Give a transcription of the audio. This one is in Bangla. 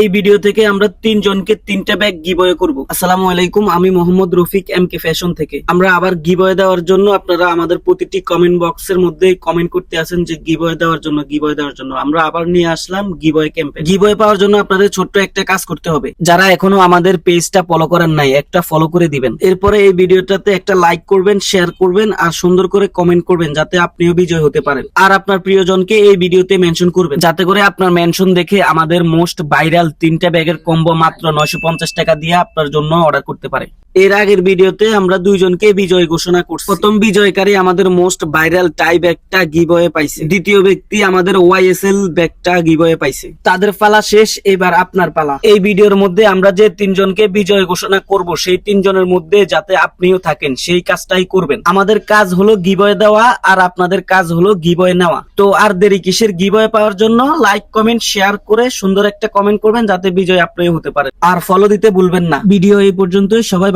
এই ভিডিও থেকে আমরা তিনজনকে তিনটা ব্যাগ গিবয়ে করব। আসসালামু আলাইকুম, আমি Mohammad Rafiq M K fashion থেকে। আমরা আবার গিবয়ে দেওয়ার জন্য আপনারা আমাদের প্রতিটি কমেন্ট বক্সের মধ্যে কমেন্ট করতে আসেন যে গিবয়ে দেওয়ার জন্য গিবয়ে দেওয়ার জন্য। আমরা আবার নিয়ে আসলাম গিবয়ে ক্যাম্পে গিবয়ে পাওয়ার জন্য আপনাদের ছোট্ট একটা কাজ করতে হবে। যারা এখনও আমাদের পেজটা ফলো করেন নাই, একটা ফলো করে দিবেন। এরপরে এই ভিডিওটাতে একটা লাইক করবেন শেয়ার করবেন আর সুন্দর করে কমেন্ট করবেন, যাতে আপনিও বিজয় হতে পারেন। আর আপনার প্রিয়জনকে এই ভিডিওতে মেনশন করবেন। যাতে করে আপনার মেনশন দেখে আমাদের মোস্ট ভাইরাল তিনটা ব্যাগের কম্বো মাত্র নয়শো পঞ্চাশ টাকা দিয়ে আপনার জন্য অর্ডার করতে পারে। এর আগের ভিডিওতে আমরা দুইজনকে বিজয় ঘোষণা করছি। প্রথম বিজয়কারী আমাদের মোস্ট ভাইরাল টাই ব্যাগটা গিবয়ে পাইছে। দ্বিতীয় ব্যক্তি আমাদের ওয়াইএসএল ব্যাগটা গিবয়ে পাইছে। তাদের পালা শেষ, এবার আপনার পালা। এই ভিডিওর মধ্যে আমরা যে তিনজনকে বিজয় ঘোষণা করব, সেই তিনজনের মধ্যে যাতে আপনিও থাকেন, সেই কাজটাই করবেন। আমাদের কাজ হলো গিবয়ে দেওয়া, আর আপনাদের কাজ হলো গিবয়ে নেওয়া। তো আর দেরি কিসের গিবয়ে পাওয়ার জন্য লাইক কমেন্ট শেয়ার করে সুন্দর একটা কমেন্ট করবেন, যাতে বিজয় আপনিও হতে পারেন। আর ফলো দিতে ভুলবেন না। ভিডিও এই পর্যন্তই, সবাই